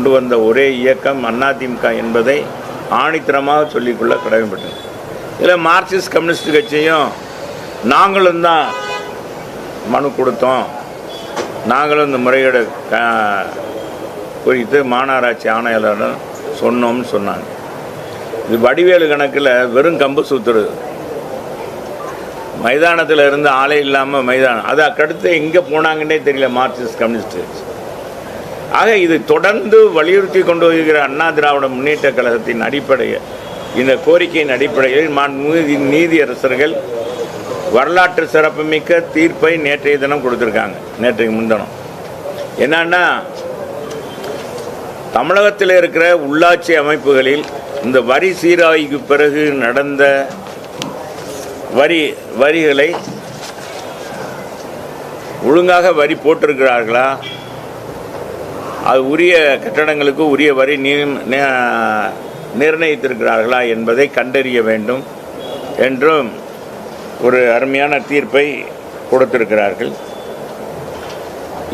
கொண்டு வந்த ஒரே இயக்கம் அதிமுக என்பதை ஆணித்தரமாக சொல்லிக்கொள்ள கடமைப்பட்டது. இதில் மார்க்சிஸ்ட் கம்யூனிஸ்ட் கட்சியும் நாங்களும் தான் மனு கொடுத்தோம். நாங்களும் இந்த முறையீடு க- குறித்து மாநகராட்சி ஆணையாளரிடம் சொன்னோம்னு சொன்னாங்க. இது வடிவேலு கணக்கில் வெறும் கம்பு சுற்றுறது மைதானத்தில் இருந்து ஆளே இல்லாமல் மைதானம். அது அக்கடுத்து எங்கே போனாங்கன்னே தெரியல மார்க்சிஸ்ட் கம்யூனிஸ்ட் கட்சி. ஆக இது தொடர்ந்து வலியுறுத்தி கொண்டு வருகிற அண்ணா திராவிட முன்னேற்ற கழகத்தின் அடிப்படையில் இந்த கோரிக்கையின் அடிப்படையில் மாண்புமிகு நீதியரசர்கள் வரலாற்று சிறப்புமிக்க தீர்ப்பை நேற்றைய தினம் கொடுத்துருக்காங்க. நேற்றைக்கு முன்தினம். என்னன்னா தமிழகத்தில் இருக்கிற உள்ளாட்சி அமைப்புகளில் இந்த வரி சீராய்வுக்கு பிறகு நடந்த வரி வரிகளை ஒழுங்காக வரி போட்டிருக்கிறார்களா? அது உரிய கட்டடங்களுக்கு உரிய வரி நிர்ணயித்திருக்கிறார்களா என்பதை கண்டறிய வேண்டும் என்றும் ஒரு அருமையான தீர்ப்பை கொடுத்திருக்கிறார்கள்.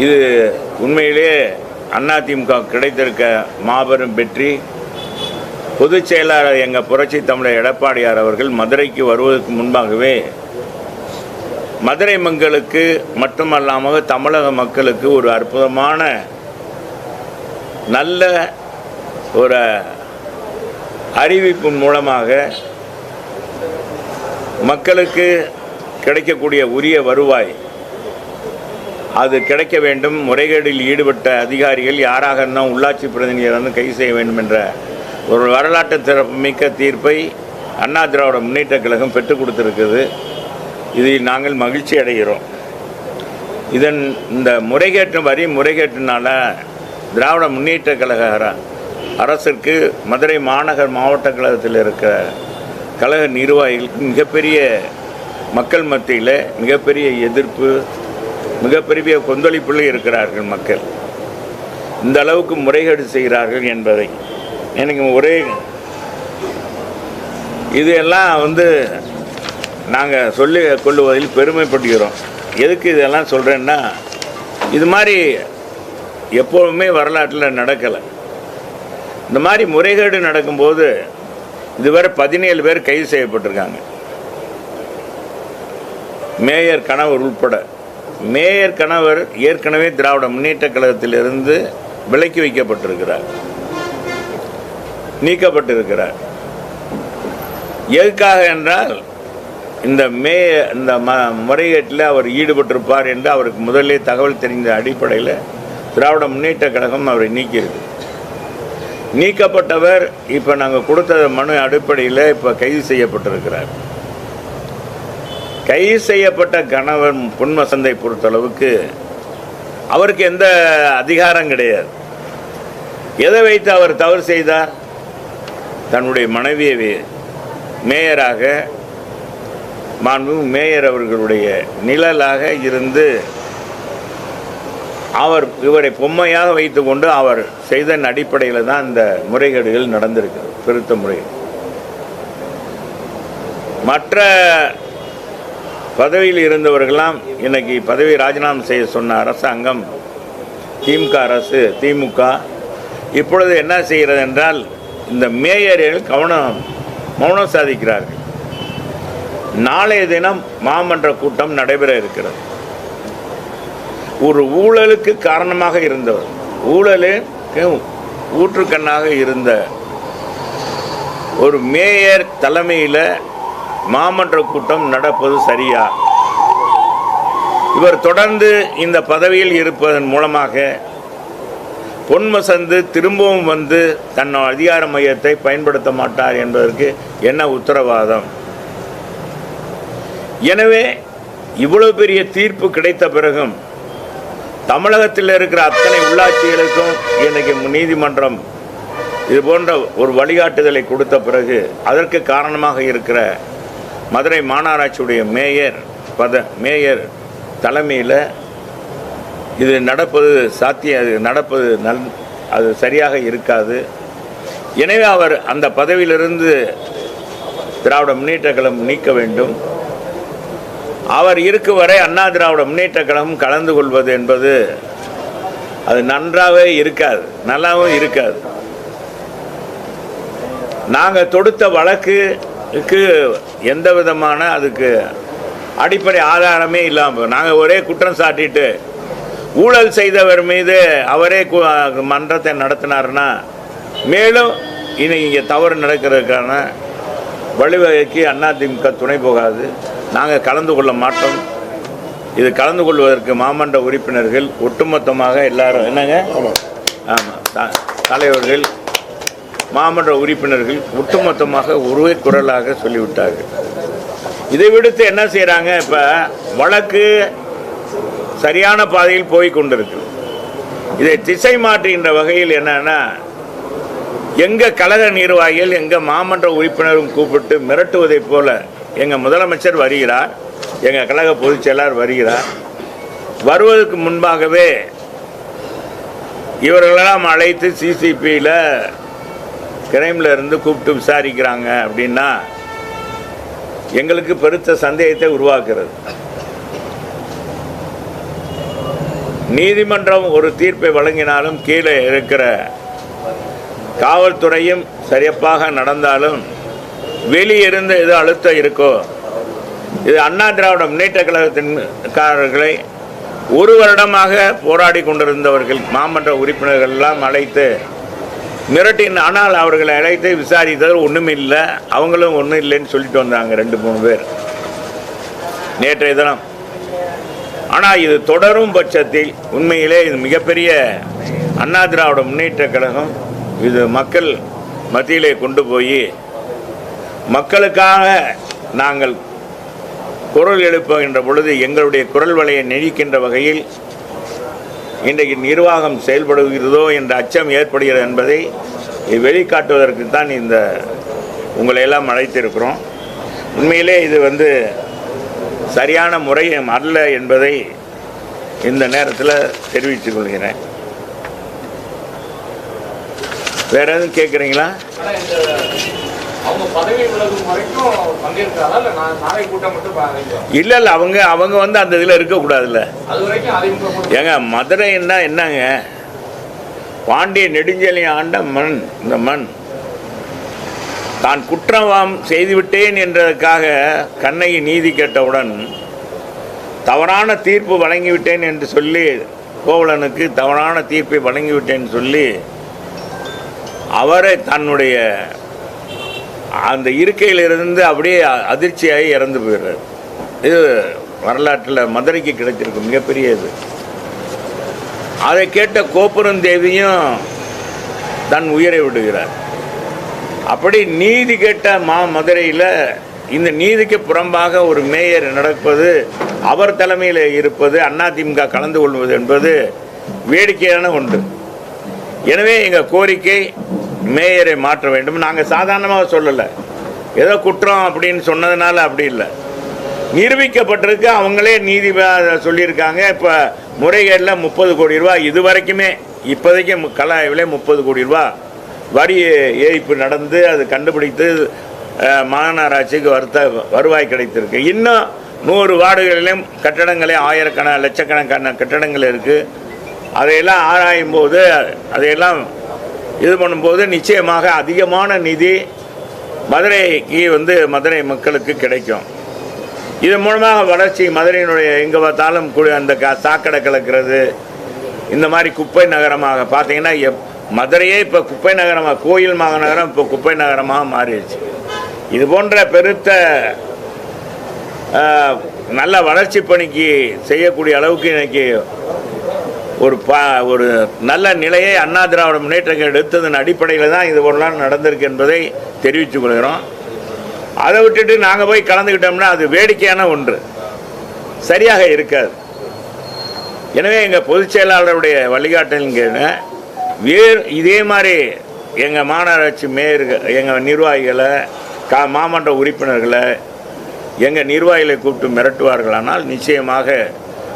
இது உண்மையிலே அதிமுக கிடைத்திருக்க மாபெரும் வெற்றி. பொதுச் செயலாளர் எங்கள் புரட்சி தமிழர் எடப்பாடியார் அவர்கள் மதுரைக்கு வருவதற்கு முன்பாகவே மதுரை மக்களுக்கு மட்டுமல்லாமல் தமிழக மக்களுக்கு ஒரு அற்புதமான நல்ல ஒரு அறிவிப்பின் மூலமாக மக்களுக்கு கிடைக்கக்கூடிய உரிய வருவாய். அது கிடைக்க வேண்டும். முறைகேடில் ஈடுபட்ட அதிகாரிகள் யாராக இருந்தால் உள்ளாட்சி பிரதிநிதிகள் வந்து கைது செய்ய வேண்டும் என்ற ஒரு வரலாற்று சிறப்புமிக்க தீர்ப்பை அண்ணா திராவிட முன்னேற்றக் கழகம் பெற்றுக் கொடுத்துருக்குது இதில் நாங்கள் மகிழ்ச்சி அடைகிறோம். இதன் இந்த முறைகேட்டு வரி முறைகேட்டினால திராவிட முன்னேற்ற கழக அரசிற்கு மதுரை மாநகர் மாவட்ட கழகத்தில் இருக்கிற கழக நிர்வாகிகளுக்கு மிகப்பெரிய மக்கள் மத்தியில் மிகப்பெரிய எதிர்ப்பு மிகப்பெரிய கொந்தளிப்பில் இருக்கிறார்கள் மக்கள். இந்த அளவுக்கு முறைகேடு செய்கிறார்கள் என்பதை எனக்கு ஒரே இது எல்லாம் வந்து நாங்கள் சொல்லி கொள்ளுவதில் பெருமைப்படுகிறோம். எதுக்கு இதெல்லாம் சொல்கிறேன்னா இது மாதிரி எப்போதுமே வரலாற்றில் நடக்கலை. இந்த மாதிரி முறைகேடு நடக்கும்போது இதுவரை பதினேழு பேர் கைது செய்யப்பட்டிருக்காங்க. மேயர் கணவர் உள்பட. மேயர் கணவர் ஏற்கனவே திராவிட முன்னேற்ற கழகத்திலிருந்து விலக்கி வைக்கப்பட்டிருக்கிறார். நீக்கப்பட்டிருக்கிறார். எதுக்காக என்றால் இந்த மே இந்த ம முறைகேட்டில் அவர் ஈடுபட்டிருப்பார் என்று அவருக்கு முதலே தகவல் தெரிந்த அடிப்படையில் திராவிட முன்னேற்ற கழகம் அவரை நீக்கியிருக்கு நீக்கப்பட்டவர் இப்போ நாங்கள் கொடுத்த மனு அடிப்படையில் இப்போ கைது செய்யப்பட்டிருக்கிறார். கைது செய்யப்பட்ட கணவன் பொன்வசந்தை பொறுத்தளவுக்கு அவருக்கு எந்த அதிகாரம் கிடையாது. எதை வைத்து அவர் தவறு செய்தார்? தன்னுடைய மனைவியை மேயராக மாண்பு மேயர் அவர்களுடைய நிழலாக இருந்து அவர் இவரை பொம்மையாக வைத்துக்கொண்டு அவர் செய்த அடிப்படையில் தான் இந்த முறைகேடுகள் நடந்திருக்கு திருத்த முறை. மற்ற பதவியில் இருந்தவர்களாம் இன்னைக்கு பதவி ராஜினாமா செய்ய சொன்ன அரசாங்கம் திமுக அரசு திமுக இப்பொழுது என்ன செய்கிறது என்றால் இந்த மேயர்கள் கவனம் மௌனம் சாதிக்கிறார்கள். நாளைய தினம் மாமன்ற கூட்டம் நடைபெற இருக்கிறது. ஒரு ஊழலுக்கு காரணமாக இருந்தவர். ஊழலுக்கு ஊற்றுக்கண்ணாக இருந்த ஒரு மேயர் தலைமையில் மாமன்ற கூட்டம் நடப்பது சரியா? இவர் தொடர்ந்து இந்த பதவியில் இருப்பதன் மூலமாக பொன்மசந்து திரும்பவும் வந்து தன் அதிகார மையத்தை பயன்படுத்த மாட்டார் என்பதற்கு என்ன உத்தரவாதம்? எனவே இவ்வளவு பெரிய தீர்ப்பு கிடைத்த பிறகும் தமிழகத்தில் இருக்கிற அத்தனை உள்ளாட்சிகளுக்கும் இன்னைக்கு நீதிமன்றம் இது போன்ற ஒரு வழிகாட்டுதலை கொடுத்த பிறகு அதற்கு காரணமாக இருக்கிற மதுரை மாநகராட்சியுடைய மேயர் பத மேயர் தலைமையில் இது நடப்பது சாத்தியம் அது நடப்பது நல் அது சரியாக இருக்காது. எனவே அவர் அந்த பதவியிலிருந்து திராவிட முன்னேற்ற கழகம் நீக்க வேண்டும். அவர் இருக்கும் வரை அண்ணா திராவிட முன்னேற்ற கழகம் கலந்து கொள்வது என்பது அது நன்றாகவே இருக்காது நல்லாவும் இருக்காது. நாங்கள் தொடுத்த வழக்குக்கு எந்த விதமான அதுக்கு அடிப்படை ஆதாரமே இல்லாமல் நாங்கள் ஒரே குற்றம் சாட்டிட்டு ஊழல் செய்தவர் மீது அவரே கு- மன்றத்தை நடத்தினாருன்னா மேலும் இனி இங்கே தவறு நடக்கிறதுக்கான வழிவகைக்கு அதிமுக துணை போகாது. நாங்கள் கலந்து கொள்ள மாட்டோம். இது கலந்து கொள்வதற்கு மாமன்ற உறுப்பினர்கள் ஒட்டுமொத்தமாக எல்லாரும் என்னங்க? ஆமாம் தலைவர்கள் மாமன்ற உறுப்பினர்கள் ஒட்டுமொத்தமாக ஒரே குரலாக சொல்லிவிட்டார்கள். இதை விடுத்து என்ன செய்கிறாங்க இப்போ வழக்கு சரியான பாதையில் போய் கொண்டிருக்கு. இதை திசை மாற்றுகின்ற வகையில் என்னன்னா எங்க கழக நிர்வாகிகள் எங்க மாமன்ற உறுப்பினரும் கூப்பிட்டு மிரட்டுவதைப் போல எங்கள் முதலமைச்சர் வருகிறார் எங்கள் கழக பொதுச் செயலாளர் வருகிறார். வருவதற்கு முன்பாகவே இவர்களெல்லாம் அழைத்து சிசிபியில் கிரைமில் இருந்து கூப்பிட்டு விசாரிக்கிறாங்க அப்படின்னா எங்களுக்கு பெருத்த சந்தேகத்தை உருவாக்குறது. நீதிமன்றம் ஒரு தீர்ப்பை வழங்கினாலும் கீழே இருக்கிற காவல்துறையும் சரியப்பாக நடந்தாலும் வெளியிருந்து எது அழுத்தம் இருக்கோ? இது அண்ணா திராவிட முன்னேற்ற கழகத்தின் காரர்களை ஒரு வருடமாக போராடி கொண்டிருந்தவர்கள் மாமன்ற உறுப்பினர்கள் எல்லாம் அழைத்து மிரட்டின் ஆனால் அவர்களை அழைத்து விசாரித்தது ஒன்றும் இல்லை அவங்களும் ஒன்றும் இல்லைன்னு சொல்லிட்டு வந்தாங்க ரெண்டு மூணு பேர் நேற்றைய தினம். ஆனால் இது தொடரும் பட்சத்தில் உண்மையிலே இது மிகப்பெரிய அண்ணா திராவிட முன்னேற்ற கழகம் இது மக்கள் மத்தியிலே கொண்டு போய் மக்களுக்காக நாங்கள் குரல் எழுப்புகின்ற பொழுது எங்களுடைய குரல் வலையை நெழிக்கின்ற வகையில் இன்றைக்கு நிர்வாகம் செயல்படுகிறதோ என்ற அச்சம் ஏற்படுகிறது என்பதை வெளிக்காட்டுவதற்கு தான் இந்த உங்களை எல்லாம் அழைத்திருக்கிறோம். உண்மையிலே இது வந்து சரியான முறை அல்ல என்பதை இந்த நேரத்தில் தெரிவித்துக் கொள்கிறேன். வேற எதுவும் கேட்குறீங்களா இல்ல அவங்க அவங்க வந்து அந்த இதில் இருக்கக்கூடாதுல்ல ஏங்க மதுரைன்னா என்னங்க? பாண்டிய நெடுஞ்செலி ஆண்ட மண் இந்த மண். தான் குற்றவாம் செய்துவிட்டேன் என்றதற்காக கண்ணகி நீதி கேட்டவுடன் தவறான தீர்ப்பு வழங்கிவிட்டேன் என்று சொல்லி கோவலனுக்கு தவறான தீர்ப்பை வழங்கிவிட்டேன்னு சொல்லி அவரை தன்னுடைய அந்த இருக்கையிலிருந்து அப்படியே அதிர்ச்சியாகி இறந்து போயிடுறார். இது வரலாற்றில் மதுரைக்கு கிடைச்சிருக்கு மிகப்பெரிய இது. அதை கேட்ட கோபுரம் தேவியும் தன் உயிரை விடுகிறார். அப்படி நீதி கேட்ட மா மதுரையில் இந்த நீதிக்கு புறம்பாக ஒரு மேயர் நடப்பது அவர் தலைமையில் இருப்பது அதிமுக கலந்து கொள்வது என்பது வேடிக்கையான ஒன்று. எனவே எங்கள் கோரிக்கை மேயரை மாற்ற வேண்டும். நாங்கள் சாதாரணமாக சொல்லலை. ஏதோ குற்றம் அப்படின்னு சொன்னதுனால அப்படி இல்லை. நிரூபிக்கப்பட்டிருக்கு. அவங்களே நீதி சொல்லியிருக்காங்க. இப்போ முறைகேடில் முப்பது கோடி ரூபா இது வரைக்குமே இப்போதைக்கு மு- முப்பது கோடி ரூபா வரி ஏய்ப்பு நடந்து அது கண்டுபிடித்து மாநகராட்சிக்கு வருத்த வருவாய் கிடைத்திருக்கு. இன்னும் நூறு வார்டுகளிலும் கட்டடங்களே ஆயிரக்கண லட்சக்கணக்கான கட்டடங்கள் இருக்குது அதையெல்லாம் ஆராயும் போது அதையெல்லாம் இது பண்ணும்போது நிச்சயமாக அதிகமான நிதி மதுரைக்கு வந்து மதுரை மக்களுக்கு கிடைக்கும். இதன் மூலமாக வளர்ச்சி மதுரையினுடைய எங்கே பார்த்தாலும் கு- அந்த க- சாக்கடை கலக்கிறது. இந்த மாதிரி குப்பை நகரமாக பார்த்தீங்கன்னா எப் மதுரையே இப்போ குப்பை நகரமாக கோயில் மாநகரம் இப்போ குப்பை நகரமாக மாறிடுச்சு. இது போன்ற பெருத்த நல்ல வளர்ச்சி பணிக்கு செய்யக்கூடிய அளவுக்கு இன்னைக்கு ஒரு பா ஒரு நல்ல நிலையை அண்ணா திராவிட முன்னேற்றங்கள் எடுத்ததன் அடிப்படையில் தான் இது போலாம் நடந்திருக்கு என்பதை தெரிவித்துக் கொள்கிறோம். அதை விட்டுட்டு நாங்கள் போய் கலந்துக்கிட்டோம்னா அது வேடிக்கையான ஒன்று. சரியாக இருக்காது. எனவே எங்கள் பொதுச் செயலாளருடைய வழிகாட்டலுங்க வேறு இதே மாதிரி எங்கள் மாநகராட்சி மேயர்கள் எங்கள் நிர்வாகிகளை கா மாமன்ற உறுப்பினர்களை எங்கள் நிர்வாகிகளை கூப்பிட்டு மிரட்டுவார்களானால் நிச்சயமாக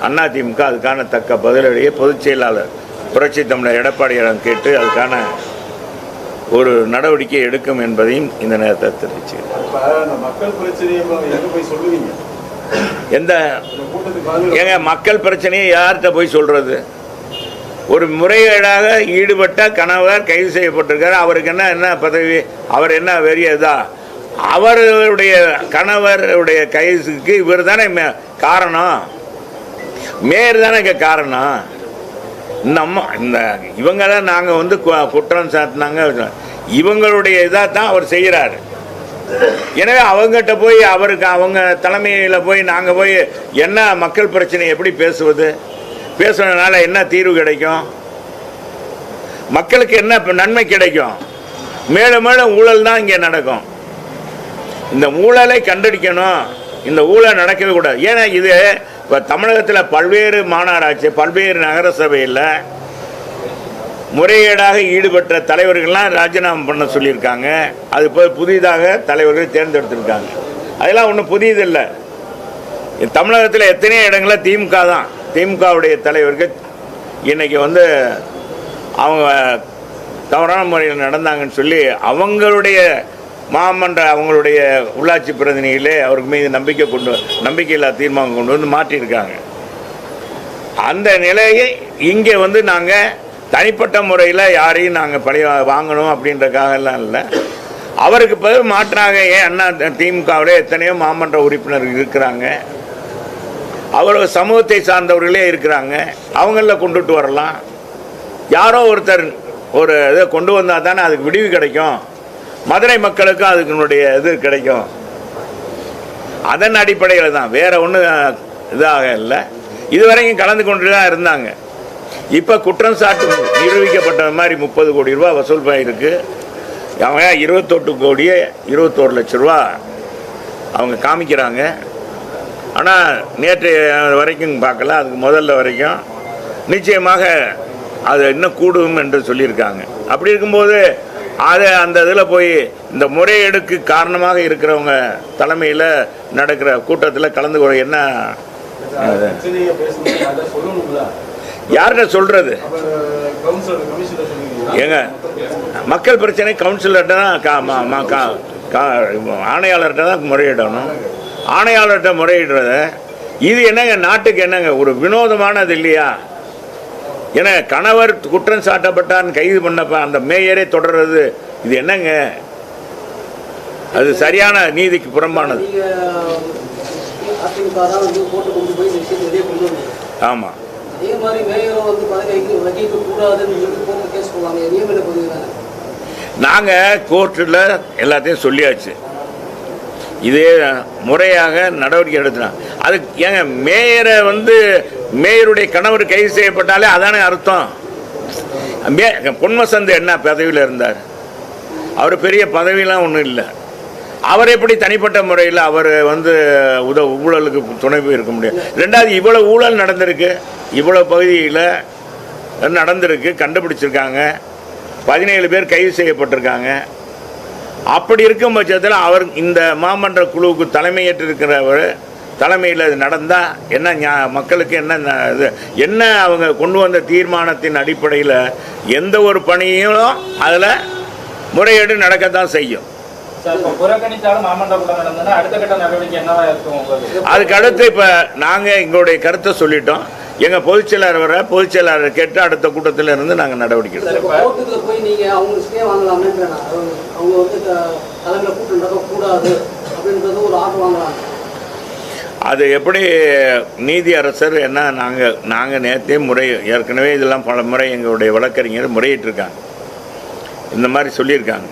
அதிமுக அதுக்கான தக்க பதிலடியை பொதுச் செயலாளர் புரட்சி தமிழர் எடப்பாடியாரிடம் கேட்டு அதுக்கான ஒரு நடவடிக்கை எடுக்கும் என்பதையும் இந்த நேரத்தை தெரிவிச்சுக்கிறேன். எந்த ஏங்க மக்கள் பிரச்சனையை யார்கிட்ட போய் சொல்றது? ஒரு முறைகேடாக ஈடுபட்ட கணவர் கைது செய்யப்பட்டிருக்காரு. அவருக்கு என்ன என்ன பதவி அவர் என்ன பெரிய இதா அவருடைய கணவருடைய கைதுக்கு இவர் தானே காரணம்? மேயர் தானே இங்கே காரணம்? இந்த அம்மா இந்த இவங்க தான் நாங்கள் வந்து கு- குற்றம் சாட்டினாங்க. இவங்களுடைய இதாக தான் அவர் செய்கிறாரு. எனவே அவங்ககிட்ட போய் அவருக்கு அவங்க தலைமையில் போய் நாங்கள் போய் என்ன மக்கள் பிரச்சனை எப்படி பேசுவது? பேசுனதுனால என்ன தீர்வு கிடைக்கும்? மக்களுக்கு என்ன நன்மை கிடைக்கும்? மேலும் மேலும் ஊழல் தான் இங்கே நடக்கும். இந்த ஊழலை கண்டடிக்கணும் இந்த ஊழல் நடக்கவே கூடாது. ஏன்னா இது இப்போ தமிழகத்தில் பல்வேறு மாநகராட்சி பல்வேறு நகர சபையில் முறைகேடாக ஈடுபட்ட தலைவர்கள்லாம் ராஜினாமா பண்ண சொல்லியிருக்காங்க. அது போய் புதிதாக தலைவர்கள் தேர்ந்தெடுத்திருக்காங்க. அதெல்லாம் ஒன்றும் புதியதில்லை. தமிழகத்தில் எத்தனையோ இடங்களில் திமுக தான். திமுகவுடைய தலைவர்கள் இன்றைக்கி வந்து அவங்க தவறான முறையில் நடந்தாங்கன்னு சொல்லி அவங்களுடைய மாமன்ற அவங்களுடைய உள்ளாட்சி பிரதிநிதிகளே அவருக்கு மீது நம்பிக்கை கொண்டு நம்பிக்கையில்லா தீர்மானம் கொண்டு வந்து மாற்றியிருக்காங்க. அந்த நிலையை இங்கே வந்து நாங்கள் தனிப்பட்ட முறையில் யாரையும் நாங்கள் பழைய வாங்கணும் அப்படின்றக்காகலாம் இல்லை. அவருக்கு பிறகு மாற்றாக ஏன் அண்ணா திமுகவில் எத்தனையோ மாமன்ற உறுப்பினர் இருக்கிறாங்க. அவர் சமூகத்தை சார்ந்தவர்களே இருக்கிறாங்க. அவங்கள கொண்டுட்டு வரலாம். யாரோ ஒருத்தர் ஒரு இதை கொண்டு வந்தால் தானே அதுக்கு விடிவு கிடைக்கும். மதுரை மக்களுக்கும் அதுக்குனுடைய இது கிடைக்கும். அதன் அடிப்படையில் தான். வேற ஒன்றும் இதாக இல்லை. இதுவரைக்கும் கலந்து கொண்டு தான் இருந்தாங்க. இப்போ குற்றம் சாட்டு நிரூபிக்கப்பட்ட மாதிரி முப்பது கோடி ரூபா வசூல் பண்ணியிருக்கு. அவங்க இருபத்தொட்டு கோடியே இருபத்தோரு லட்ச ரூபா அவங்க காமிக்கிறாங்க. ஆனால் நேற்று வரைக்கும் பார்க்கல. அதுக்கு முதல்ல வரைக்கும் நிச்சயமாக அது இன்னும் கூடும் என்று சொல்லியிருக்காங்க. அப்படி இருக்கும்போது அது அந்த இதில் போய் இந்த முறையீடுக்கு காரணமாக இருக்கிறவங்க தலைமையில் நடக்கிற கூட்டத்தில் கலந்து கொள்ள என்ன? யார்கிட்ட சொல்கிறது ஏங்க மக்கள் பிரச்சனை கவுன்சிலர்கிட்ட தான் கா கா- கா- ஆணையாளர்கிட்ட தான் முறையிடணும். ஆணையாளர்கிட்ட முறையிடுறத இது என்னங்க நாட்டுக்கு என்னங்க ஒரு வினோதமானது இல்லையா? ஏன்னா கணவர் குற்றம் சாட்டப்பட்டான் கைது பண்ணப்ப அந்த மேயரே தொடர்றது இது என்னங்க? அது சரியான நீதிக்கு புறம்பானது. ஆமாம் நாங்கள் கோர்ட்டில் எல்லாத்தையும் சொல்லியாச்சு. இதே முறையாக நடவடிக்கை எடுத்துனா. அதுக்கு ஏங்க மேயரை வந்து மேயருடைய கணவர் கைது செய்யப்பட்டாலே அதானே அர்த்தம்? மே பொன்வசந்த் என்ன பதவியில் இருந்தார்? அவர் பெரிய பதவியெலாம் ஒன்றும் இல்லை. அவர் எப்படி தனிப்பட்ட முறையில் அவர் வந்து உத ஊழலுக்கு துணை இருக்க முடியும்? ரெண்டாவது இவ்வளோ ஊழல் நடந்திருக்கு. இவ்வளோ பகுதியில் நடந்திருக்கு கண்டுபிடிச்சிருக்காங்க. பதினேழு பேர் கைது செய்யப்பட்டிருக்காங்க. அப்படி இருக்கும் பட்சத்தில் அவர் இந்த மாமன்ற குழுவுக்கு தலைமையேற்றிருக்கிறவர் தலைமையில் இது நடந்தால் என்ன ஞா- மக்களுக்கு என்ன இது என்ன அவங்க கொண்டு வந்த தீர்மானத்தின் அடிப்படையில் எந்த ஒரு பணியும் அதில் முறையீடு செய்யும். என்னவா இருக்கும் உங்களுக்கு? அதுக்கு அடுத்து இப்போ நாங்கள் எங்களுடைய கருத்தை சொல்லிட்டோம். எங்கள் பொதுச்செயலாளர் வர பொதுச்செயலாளர் கேட்டு அடுத்த கூட்டத்தில் இருந்து நாங்கள் நடவடிக்கை எடுப்போம். அது எப்படி நீதி அரசர் என்ன நாங்கள் நாங்கள் நேற்றே முறை ஏற்கனவே இதெல்லாம் பல முறை எங்களுடைய வழக்கறிஞர் முறையிட்டிருக்காங்க. இந்த மாதிரி சொல்லியிருக்காங்க.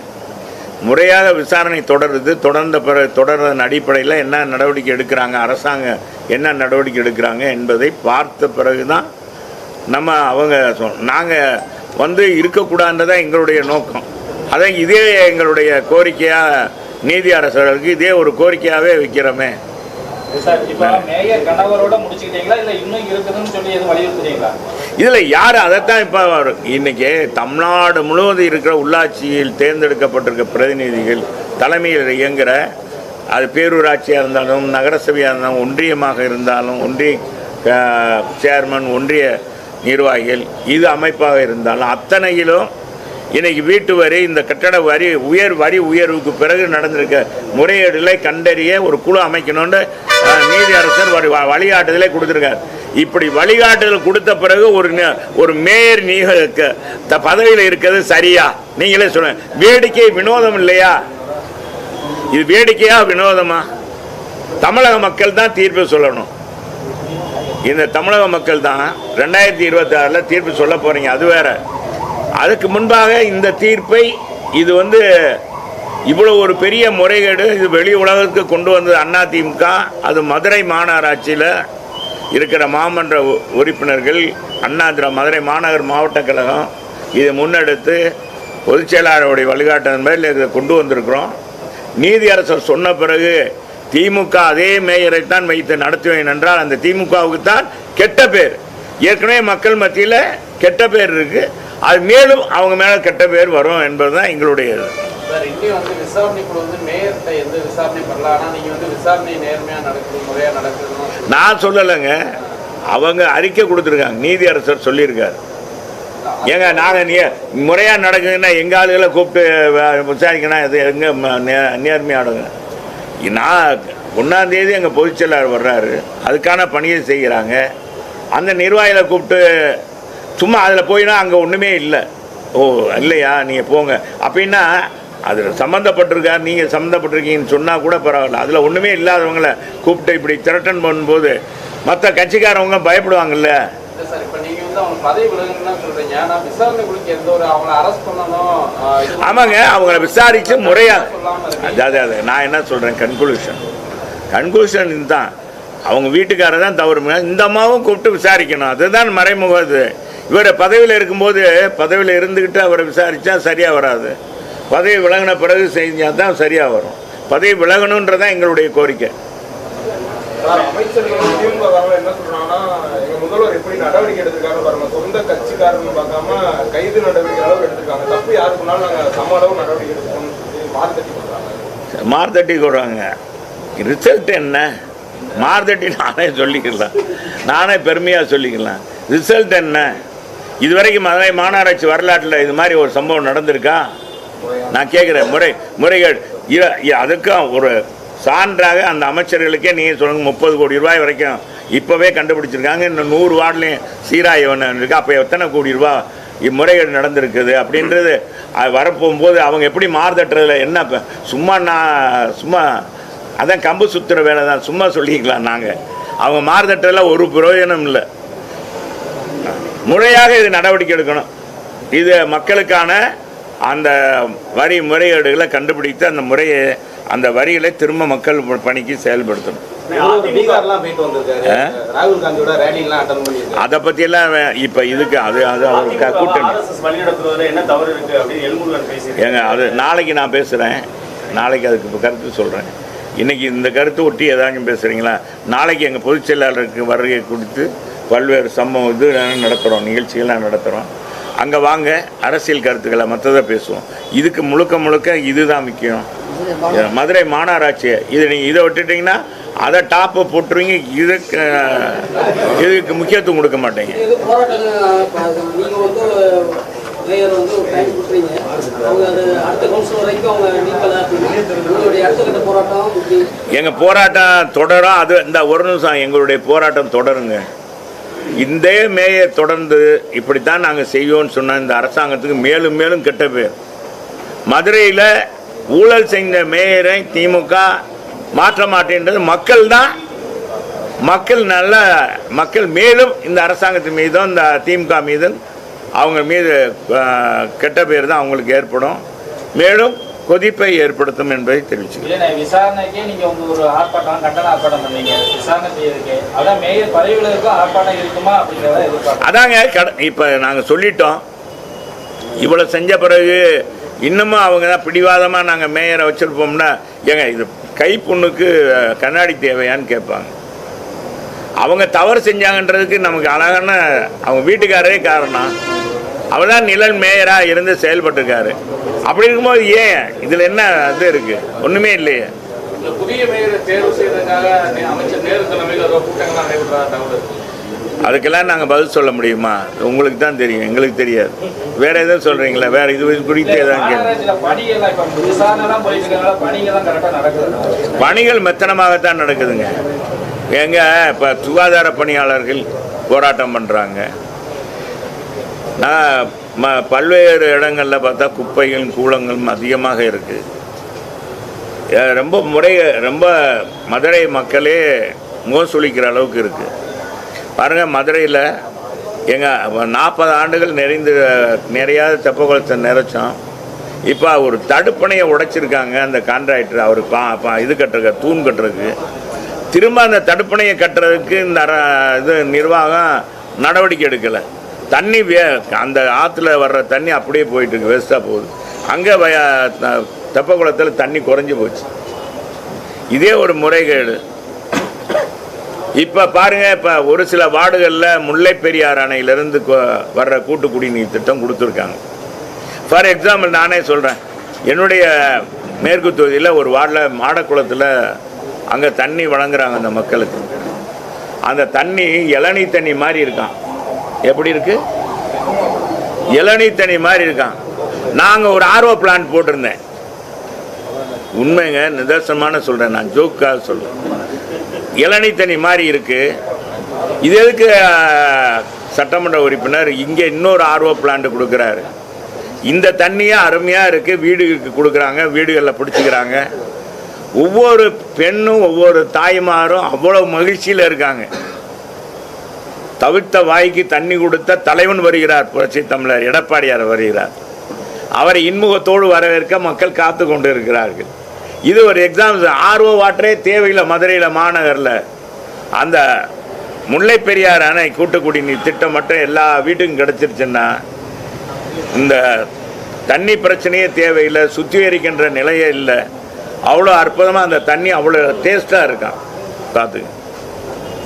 முறையாக விசாரணை தொடருது தொடர்ந்த பிற தொடர்றதன் அடிப்படையில் என்ன நடவடிக்கை எடுக்கிறாங்க அரசாங்கம் என்ன நடவடிக்கை எடுக்கிறாங்க என்பதை பார்த்த பிறகு தான் நம்ம அவங்க நாங்கள் வந்து இருக்கக்கூடாதுன்றதான் எங்களுடைய நோக்கம். அதான் இதே எங்களுடைய கோரிக்கையாக நீதி அரசர்களுக்கு இதே ஒரு கோரிக்கையாகவே வைக்கிறோமே. இதில் யார் அதைத்தான் இப்போ இன்னைக்கு தமிழ்நாடு முழுவதும் இருக்கிற உள்ளாட்சியில் தேர்ந்தெடுக்கப்பட்டிருக்க பிரதிநிதிகள் தலைமையில் இயங்குகிற அது பேரூராட்சியாக இருந்தாலும் நகரசபையாக இருந்தாலும் ஒன்றியமாக இருந்தாலும் ஒன்றிய சேர்மன் ஒன்றிய நிர்வாகிகள் இது அமைப்பாக இருந்தாலும் அத்தனையிலும் இன்னைக்கு வீட்டு வரி இந்த கட்டட வரி உயர் வரி உயர்வுக்கு பிறகு நடந்திருக்க முறையீடுகளை கண்டறிய ஒரு குழு அமைக்கணும்னு நீதி அரசர் வழிகாட்டுதலே கொடுத்துருக்காரு. இப்படி வழிகாட்டுதல் கொடுத்த பிறகு ஒரு ஒரு மேயர் நீக பதவியில் இருக்கிறது சரியா? நீங்களே சொல்லுங்க. வேடிக்கை வினோதம் இல்லையா? இது வேடிக்கையா வினோதமா? தமிழக மக்கள் தான் தீர்ப்பு சொல்லணும். இந்த தமிழக மக்கள் தான் ரெண்டாயிரத்தி இருபத்தி ஆறில் தீர்ப்பு சொல்ல போறீங்க. அது வேற. அதுக்கு முன்பாக இந்த தீர்ப்பை இது வந்து இவ்வளோ ஒரு பெரிய முறைகேடு இது வெளி உலகத்துக்கு கொண்டு வந்தது அதிமுக அது மதுரை மாநகராட்சியில் இருக்கிற மாமன்ற உ- உறுப்பினர்கள் அண்ணாதிர மதுரை மாநகர் மாவட்ட கழகம் இதை முன்னெடுத்து பொதுச் செயலாளருடைய வழிகாட்டுதல் மேல் இதை கொண்டு வந்திருக்கிறோம். நீதியரசர் சொன்ன பிறகு திமுக அதே மேயரைத்தான் வைத்து நடத்துவேன் என்றால் அந்த திமுகவுக்கு தான் கெட்ட பேர். ஏற்கனவே மக்கள் மத்தியில் கெட்ட பேர் இருக்குது அது மேலும் அவங்க மேலே கெட்ட பேர் வரும் என்பதுதான் எங்களுடைய இது. நான் சொல்லலைங்க. அவங்க அறிக்கை கொடுத்துருக்காங்க. நீதியரசர் சொல்லியிருக்காரு. ஏங்க நாங்கள் நீ முறையாக நடக்குதுன்னா எங்கள் ஆளுகளை கூப்பிட்டு விசாரிக்கணும்? இது எங்கே நேர்மையாடுங்க நான் ஒன்றாந்தேதி எங்கள் பொதுச் செயலாளர் வர்றாரு. அதுக்கான பணியை செய்கிறாங்க. அந்த நிர்வாகிகளை கூப்பிட்டு சும்மா அதில் போயினா அங்கே ஒன்றுமே இல்லை. ஓ இல்லையா? நீங்கள் போங்க. அப்படின்னா அதில் சம்மந்தப்பட்டிருக்கார் நீங்கள் சம்மந்தப்பட்டிருக்கீங்கன்னு சொன்னால் கூட பரவாயில்ல. அதில் ஒன்றுமே இல்லாதவங்கள கூப்பிட்டு இப்படி திரட்டன் பண்ணும்போது மற்ற கட்சிக்காரவங்க பயப்படுவாங்கல்ல? ஆமாங்க அவங்கள விசாரித்து முறையாக சொல்லாம இருக்கு அதாவது அது நான் என்ன சொல்கிறேன் கன்க்ளூஷன் கன்க்ளூஷன் இதுதான். அவங்க வீட்டுக்காரர் தான் தவறு. பண்ணா- இந்த அம்மாவும் கூப்பிட்டு விசாரிக்கணும். அதுதான் மறைமுகம் இது இவர் பதவியில் இருக்கும்போது பதவியில் இருந்துக்கிட்டு அவரை விசாரித்தா சரியாக வராது. பதவி விலகின பிறகு செஞ்சால் தான் சரியாக வரும். பதவி விலகணுன்றதான் எங்களுடைய கோரிக்கை. மார்த்தட்டி கொடுறாங்க ரிசல்ட் என்ன? மார்த்தட்டி நானே சொல்லிக்கலாம். நானே பெருமையாக சொல்லிக்கலாம். ரிசல்ட் என்ன? இதுவரைக்கும் மதுரை மாநகராட்சி வரலாற்றில் இது மாதிரி ஒரு சம்பவம் நடந்திருக்கா? நான் கேட்குறேன். முறை முறைகேடு இ- அதுக்கும் ஒரு சான்றாக அந்த அமைச்சர்களுக்கே நீங்கள் சொல்லுங்கள் முப்பது கோடி ரூபாய் வரைக்கும் இப்போவே கண்டுபிடிச்சிருக்காங்க. இன்னும் நூறு வார்டுலையும் சீராய்வன் இருக்கு. அப்போ எத்தனை கோடி ரூபாய் இம்முறைகள் நடந்திருக்குது அப்படின்றது அது வரப்போகும்போது அவங்க எப்படி மாறுதட்டுறதுல என்ன சும்மா நான் சும்மா அதான் கம்பு சுற்றுற வேலை தான் சும்மா சொல்லிக்கலாம் நாங்கள் அவங்க மாறுதட்டுறதுல ஒரு பிரயோஜனம் இல்லை. முறையாக இது நடவடிக்கை எடுக்கணும். இது மக்களுக்கான அந்த வரி முறைகேடுகளை கண்டுபிடித்து அந்த முறையை அந்த வரிகளை திரும்ப மக்கள் பணிக்கு செயல்படுத்தணும். அதை பற்றியெல்லாம் இப்போ இதுக்கு அது அது அவருக்கு கூட்டணி. ஏங்க அது நாளைக்கு நான் பேசுகிறேன் நாளைக்கு அதுக்கு இப்ப கருத்து சொல்கிறேன் இன்னைக்கு இந்த கருத்து ஒட்டி ஏதாச்சும் பேசுகிறீங்களா நாளைக்கு எங்கள் பொதுச் செயலாளருக்கு வருகை கொடுத்து பல்வேறு சம்பவம் இது நடத்துகிறோம் நிகழ்ச்சிகள்லாம் நடத்துகிறோம் அங்கே வாங்க அரசியல் கருத்துக்களை மற்றதை பேசுவோம். இதுக்கு முழுக்க முழுக்க இதுதான் முக்கியம். மதுரை மாநகராட்சி இது நீங்கள் இதை விட்டுட்டீங்கன்னா அதை டாப்பை போட்டுருவீங்க. இதுக்கு இதுக்கு முக்கியத்துவம் கொடுக்க மாட்டீங்க. எங்கள் போராட்டம் தொடரும். அது இந்த ஒரு நிமிஷம் எங்களுடைய போராட்டம் தொடருங்க. இந்த மேயர் தொடர்ந்து இப்படித்தான் நாங்கள் செய்வோம்னு சொன்ன இந்த அரசாங்கத்துக்கு மேலும் மேலும் கெட்ட பேர். மதுரையில் ஊழல் செஞ்ச மேயரை திமுக மாற்ற மாட்டேன்றது மக்கள் தான். மக்கள் நல்ல மக்கள் மேலும் இந்த அரசாங்கத்தின் மீதும் இந்த திமுக மீதும் அவங்க மீது கெட்ட பேர் தான் அவங்களுக்கு ஏற்படும். மேலும் கொதிப்பை ஏற்படுத்தும் என்பதை தெரிவிச்சுக்கிறேன். அதாங்க இப்போ நாங்கள் சொல்லிட்டோம். இவ்வளோ செஞ்ச பிறகு இன்னமும் அவங்க தான் பிடிவாதமாக நாங்கள் மேயரை வச்சுருப்போம்னா ஏங்க இது கைப்புண்ணுக்கு அஹ், கண்ணாடி தேவையான்னு கேட்பாங்க. அவங்க தவறு செஞ்சாங்கன்றதுக்கு நமக்கு அழகான அவங்க வீட்டுக்காரரே காரணம். அவர் தான் நிழல் மேயராக இருந்து செயல்பட்டிருக்காரு. அப்படி இருக்கும்போது ஏன்? இதில் என்ன இது இருக்குது ஒன்றுமே இல்லையே. அதுக்கெல்லாம் நாங்கள் பதில் சொல்ல முடியுமா? உங்களுக்கு தான் தெரியும். எங்களுக்கு தெரியாது. வேற எதுவும் சொல்கிறீங்களா வேற இது குறித்து நடக்குது. பணிகள் மெத்தனமாகத்தான் நடக்குதுங்க. எங்க இப்போ சுகாதார பணியாளர்கள் போராட்டம் பண்ணுறாங்க நான் ம பல்வேறு இடங்களில் பார்த்தா குப்பைகளும் கூலங்களும் அதிகமாக இருக்குது ரொம்ப முறை ரொம்ப மதுரை மக்களே முகம் சுளிக்கிற அளவுக்கு இருக்குது பாருங்கள் மதுரையில் எங்கள் நாற்பது ஆண்டுகள் நிறைந்து நிறையாத தெப்பகுளத்தை நிறைச்சோம். இப்போ ஒரு தடுப்பணையை உடைச்சிருக்காங்க அந்த கான்ட்ராக்டர். அவர் பா பா இது கட்டுறதுக்கு தூண் கட்டுறதுக்கு. திரும்ப அந்த தடுப்பணையை கட்டுறதுக்கு இந்த இது நிர்வாகம் நடவடிக்கை எடுக்கலை. தண்ணி வே அந்த ஆற்றுல வர்ற தண்ணி அப்படியே போயிட்டு இருக்கு வேஸ்ட்டாக போகுது. அங்கே தெப்பகுளத்தில் தண்ணி குறைஞ்சி போச்சு. இதே ஒரு முறைகேடு. இப்போ பாருங்கள் இப்போ ஒரு சில வார்டுகளில் முல்லை பெரியார் அணையிலேருந்து கொ- வர்ற கூட்டு குடிநீர் திட்டம் கொடுத்துருக்காங்க. ஃபார் எக்ஸாம்பிள் நானே சொல்கிறேன் என்னுடைய மேற்கு தொகுதியில் ஒரு வார்டில் மாடக்குளத்தில் அங்கே தண்ணி வழங்குறாங்க அந்த மக்களுக்கு. அந்த தண்ணி இளநீ தண்ணி மாதிரி இருக்கான் எப்படி இருக்கு? இளநீத்தனி மாதிரி இருக்கான். நாங்கள் ஒரு ஆர்வ பிளான் போட்டிருந்தேன். உண்மைங்க நிதர்சனமான சொல்கிறேன் நான் ஜோக்காக சொல்கிறேன் இளநீத்தனி மாதிரி இருக்கு. இது எதுக்கு சட்டமன்ற உறுப்பினர் இங்கே இன்னொரு ஆர்வ பிளான்ட் கொடுக்குறாரு. இந்த தண்ணியே அருமையாக இருக்குது வீடுகளுக்கு கொடுக்குறாங்க வீடுகளில் பிடிச்சிக்கிறாங்க. ஒவ்வொரு பெண்ணும் ஒவ்வொரு தாய்மாரும் அவ்வளோ மகிழ்ச்சியில் இருக்காங்க. தவிர்த்த வாய்க்கு தண்ணி கொடுத்த தலைவன் வருகிறார். புரட்சி தமிழர் எடப்பாடியார் வருகிறார். அவரை இன்முகத்தோடு வரவேற்க மக்கள் காத்து கொண்டு இருக்கிறார்கள் இது ஒரு எக்ஸாம்பிள் ஆர்ஓ வாட்டரே தேவையில்லை மதுரையில் மாநகரில். அந்த முல்லை பெரியார் அணை கூட்டு திட்டம் மட்டும் எல்லா வீட்டுக்கும் கிடச்சிருச்சுன்னா இந்த தண்ணி பிரச்சனையே தேவையில்லை சுத்திகரிக்கின்ற நிலையே இல்லை. அவ்வளோ அற்புதமாக அந்த தண்ணி அவ்வளோ டேஸ்ட்டாக இருக்கான். பார்த்துங்க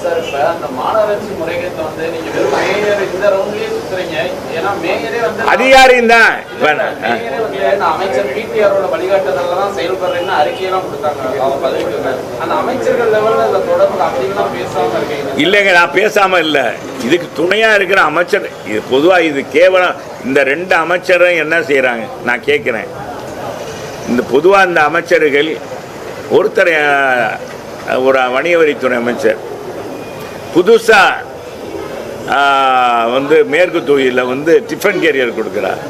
சார் இப்ப அந்த மாநகராட்சி முறைகேட்டில் வந்து நீங்க வெறும் மேயர் இந்த ரவுண்ட்லயே சுத்துறீங்க. ஏன்னா மேயரே வந்து அதிகாரியும் தான். மேயரே வந்து அமைச்சர் பிடிஆரோட வழிகாட்டுதல்ல தான் செயல்படுறேன்னு அறிக்கையெல்லாம் கொடுத்தாங்க. அவங்க பதவிக்கு. அந்த அமைச்சர்கள் லெவல்ல இதை தொடர்ந்து அப்படிலாம் பேசாம இருக்கீங்க. இல்லைங்க நான் பேசாமல் இல்லை. இதுக்கு துணையாக இருக்கிற அமைச்சர் இது பொதுவாக இது கேவலம் இந்த ரெண்டு அமைச்சரும் என்ன செய்கிறாங்க நான் கேட்குறேன் இந்த பொதுவாக இந்த அமைச்சர்கள் ஒருத்தர் ஒரு வணிக வரித்துறை அமைச்சர் புதுசாக வந்து மேற்கு தொகுதியில் வந்து டிஃபன் கேரியர் கொடுக்குறார்.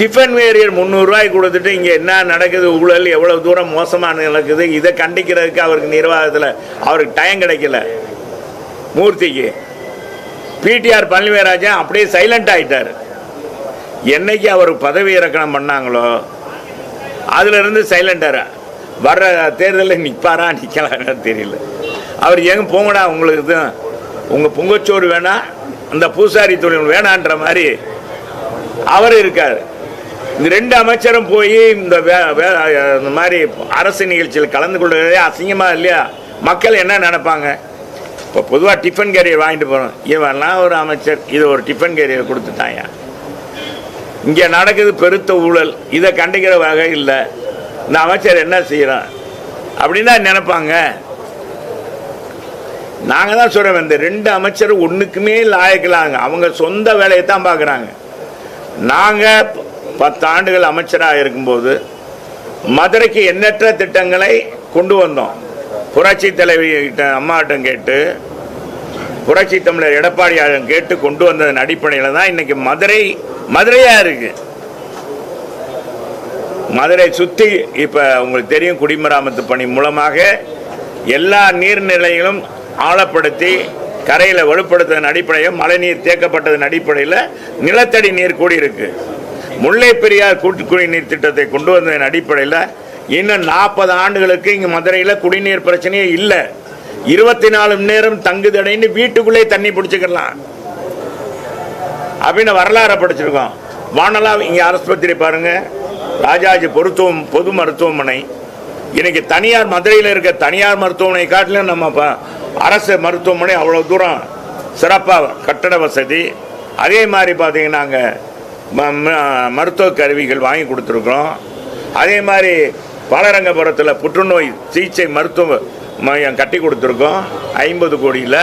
டிஃபன் கேரியர் முந்நூறுரூவாய் கொடுத்துட்டு இங்கே என்ன நடக்குது ஊழல் எவ்வளோ தூரம் மோசமான நடக்குது இதை கண்டிக்கிறதுக்கு அவருக்கு நிர்வாகத்தில் அவருக்கு டைம் கிடைக்கல. மூர்த்திக்கு. பிடிஆர் பழனிவேராஜன் அப்படியே சைலண்ட் ஆகிட்டார் என்னைக்கு அவர் பதவி இறக்கணம் பண்ணாங்களோ அதிலிருந்து சைலண்டார் வர்ற தேர்தலில் நிற்பாரா நிற்கலான்னு தெரியல. அவர் எங்க போங்கடா உங்களுக்கு தான் உங்கள் பொங்கச்சோறு வேணா அந்த பூசாரி தொழில் வேணான்ற மாதிரி அவர் இருக்கார். இந்த ரெண்டு அமைச்சரும் போய் இந்த வே- வே- இந்த மாதிரி அரசு நிகழ்ச்சியில் கலந்து கொள்வதே அசிங்கமாக இல்லையா? மக்கள் என்ன நினைப்பாங்க? இப்போ பொதுவாக டிஃபன் கேரியர் வாங்கிட்டு போகிறோம் இவெல்லாம் ஒரு அமைச்சர் இது ஒரு டிஃபன் கேரியர் கொடுத்துட்டாயா இங்கே நடக்குது பெருத்த ஊழல். இதை கண்டிக்கிற வகை இல்லை. இந்த அமைச்சர் என்ன செய்கிறான் அப்படின்னு தான் நினைப்பாங்க. நாங்கள் தான் சொல்கிறோம் இந்த ரெண்டு அமைச்சரும் ஒன்றுக்குமே லாயக்கலாங்க அவங்க சொந்த வேலையை தான் பார்க்குறாங்க. நாங்கள் பத்து ஆண்டுகள் அமைச்சராக இருக்கும்போது மதுரைக்கு எண்ணற்ற திட்டங்களை கொண்டு வந்தோம். புரட்சி தலைவி அம்மாட்டம் கேட்டு புரட்சி தமிழர் எடப்பாடியாரும் கேட்டு கொண்டு வந்ததன் அடிப்படையில் தான் இன்னைக்கு மதுரை மதுரையாக இருக்கு. மதுரை சுற்றி இப்போ உங்களுக்கு தெரியும் குடிமராமத்து பணி மூலமாக எல்லா நீர்நிலைகளும் ஆழப்படுத்தி கரையில் வலுப்படுத்ததன் அடிப்படையில் மழைநீர் தேக்கப்பட்டதன் அடிப்படையில் நிலத்தடி நீர் கூடியிருக்கு. முல்லை பெரியார் கூட்டு குடிநீர் திட்டத்தை கொண்டு வந்ததன் அடிப்படையில் இன்னும் நாற்பது ஆண்டுகளுக்கு இங்கே மதுரையில் குடிநீர் பிரச்சனையே இல்லை. இருபத்தி நாலு மணி நேரம் தங்குதடைன்னு வீட்டுக்குள்ளே தண்ணி பிடிச்சிக்கலாம் அப்படின்னு வரலாறை படிச்சிருக்கோம். வானலா இங்கே ஆஸ்பத்திரி பாருங்க. ராஜாஜி பொருத்துவம் பொது மருத்துவமனை. இன்னைக்கு தனியார் மதுரையில் இருக்க தனியார் மருத்துவமனை காட்டிலும் நம்ம அரசு மருத்துவமனை அவ்வளோ தூரம் சிறப்பாக கட்டட வசதி. அதே மாதிரி பார்த்தீங்கன்னாங்க ம- ம- மருத்துவ கருவிகள் வாங்கி கொடுத்துருக்குறோம் அதே மாதிரி பாலரங்கபுரத்தில் புற்றுநோய் சிகிச்சை மருத்துவ மையம் கட்டி கொடுத்துருக்கோம். ஐம்பது கோடியில்.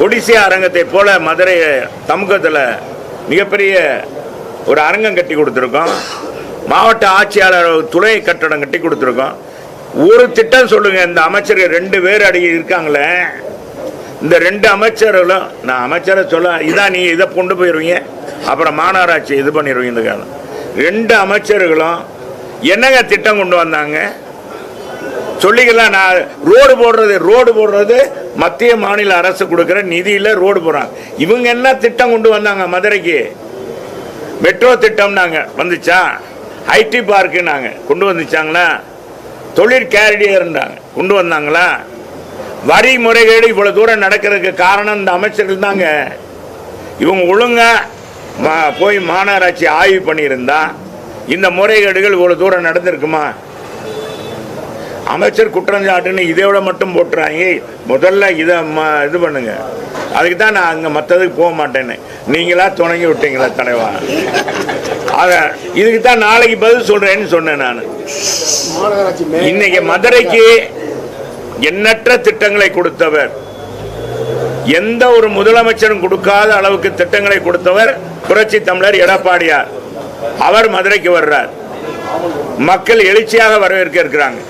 ஒடிசியா அரங்கத்தை போல் மதுரை தமுகத்தில் மிகப்பெரிய ஒரு அரங்கம் கட்டி கொடுத்துருக்கோம். மாவட்ட ஆட்சியாளர் துறை கட்டடம் கட்டி கொடுத்துருக்கோம். ஒரு திட்டம் சொல்லுங்க இந்த அமைச்சர்கள் ரெண்டு பேர் அடி இருக்காங்களே. இந்த ரெண்டு அமைச்சர்களும் நான் அமைச்சரை சொல்ல இதான் நீ இதை கொண்டு போயிருவீங்க அப்புறம் மாநகராட்சி இது பண்ணிடுவீங்க இந்த காலம். ரெண்டு அமைச்சர்களும் என்னங்க திட்டம் கொண்டு வந்தாங்க? சொல்லிக்கலாம் நான் ரோடு போடுறது ரோடு போடுறது மத்திய மாநில அரசு கொடுக்குற நிதியில் ரோடு போடுறாங்க. இவங்க என்ன திட்டம் கொண்டு வந்தாங்க மதுரைக்கு? மெட்ரோ திட்டம்னாங்க வந்துச்சா? ஐடி பார்க்குனாங்க கொண்டு வந்துச்சாங்களா? தொழிற் கேரியர்ன்றாங்க கொண்டு வந்தாங்களா? வரி முறைகேடு இவ்வளோ தூரம் நடக்கிறதுக்கு காரணம் இந்த அமைச்சர்கள் தாங்க. இவங்க ஒழுங்காக மா- போய் மாநகராட்சி ஆய்வு பண்ணியிருந்தா இந்த முறைகேடுகள் இவ்வளோ தூரம் நடந்திருக்குமா? அமைச்சர் குற்றஞ்சாட்டுன்னு இதோட மட்டும் போட்டுறாங்க. முதல்ல இதை ம- இது பண்ணுங்க. அதுக்கு தான் நான் அங்கே மற்றதுக்கு போக மாட்டேன்னு. நீங்களா துணங்கி விட்டீங்களா தலைவா? அத இதுக்கு தான் நாளைக்கு பதில் சொல்றேன்னு சொன்னேன் நான். இன்னைக்கு மதுரைக்கு எண்ணற்ற திட்டங்களை கொடுத்தவர் எந்த ஒரு முதலமைச்சரும் கொடுக்காத அளவுக்கு திட்டங்களை கொடுத்தவர் புரட்சி தமிழர் எடப்பாடியார். அவர் மதுரைக்கு வர்றார். மக்கள் எழுச்சியாக வரவேற்க இருக்கிறாங்க.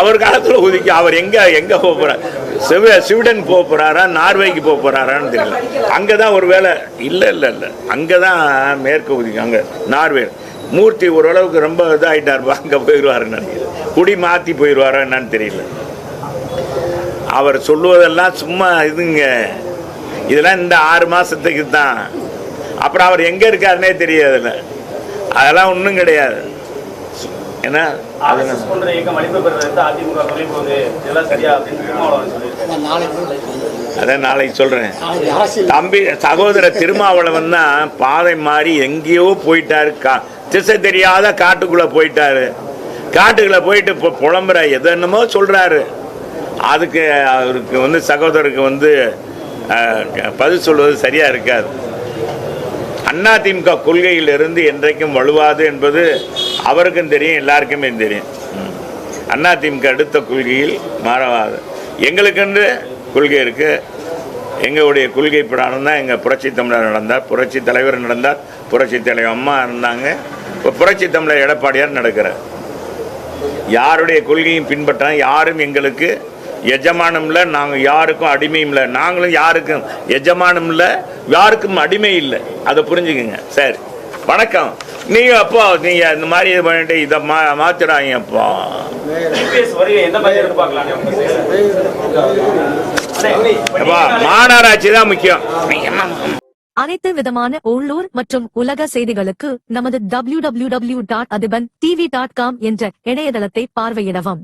அவர் காலத்துல ஒதுக்கி அவர் எங்க எங்க போறார்? சிவ சிவிடன் போக போறாரா நார்வேக்கு போக போறாரான்னு தெரியல. அங்கதான் ஒரு வேலை இல்லை இல்ல இல்ல. அங்கதான் மேற்கு ஒதுக்கி அங்க நார்வே. மூர்த்தி ஓரளவுக்கு ரொம்ப இதாகிட்டார்ப்பா அங்க போயிடுவாருன்னு நினைக்கிறேன். குடி மாற்றி போயிடுவாரா என்னன்னு தெரியல. அவர் சொல்லுவதெல்லாம் சும்மா இதுங்க. இதெல்லாம் இந்த ஆறு மாசத்துக்கு தான் அப்புறம் அவர் எங்கே இருக்காருன்னே தெரியாதுல்ல. அதெல்லாம் ஒன்றும் கிடையாது. ஏன்னா அதான் நாளைக்கு சொல்றேன். தம்பி சகோதர திருமாவளவன் தான் பாதை மாறி எங்கேயோ போயிட்டாரு. கா திசை தெரியாத காட்டுக்குள்ள போயிட்டாரு. காட்டுக்குள்ள போயிட்டு இப்போ புலம்புற எது என்னமோ சொல்றாரு. அதுக்கு அவருக்கு வந்து சகோதரருக்கு வந்து பதில் சொல்வது சரியா இருக்காது. அதிமுக கொள்கையிலிருந்து என்றைக்கும் வலுவாது என்பது அவருக்கும் தெரியும் எல்லாருக்குமே தெரியும். அண்ணா அதிமுக அடுத்த கொள்கையில் மாறவாது. எங்களுக்கென்று கொள்கை இருக்குது எங்களுடைய கொள்கை பிராணம் தான் எங்கள் புரட்சி தமிழர் நடந்தார். புரட்சி தலைவர் நடந்தார். புரட்சி தலைவர் அம்மா இருந்தாங்க. இப்போ புரட்சி தமிழர் எடப்பாடியார் நடக்கிறார். யாருடைய கொள்கையும் பின்பற்ற யாரும் எங்களுக்கு எஜமானம் இல்லை நாங்கள் யாருக்கும் அடிமையும் இல்லை. நாங்களும் யாருக்கும் எஜமானம் இல்லை யாருக்கும் அடிமை இல்லை. அதை புரிஞ்சுக்குங்க. சரி. வணக்கம். நீங்கள் அப்போ நீங்கள் இந்த மாதிரி இது பண்ணிட்டு இதை மா மாற்றிடாங்க அப்போ. அப்பா மாநகராட்சி தான் முக்கியம். அனைத்து விதமான உள்ளூர் மற்றும் உலக செய்திகளுக்கு நமது www.adiban tv.com என்ற இணையதளத்தை பார்வையிடவும்.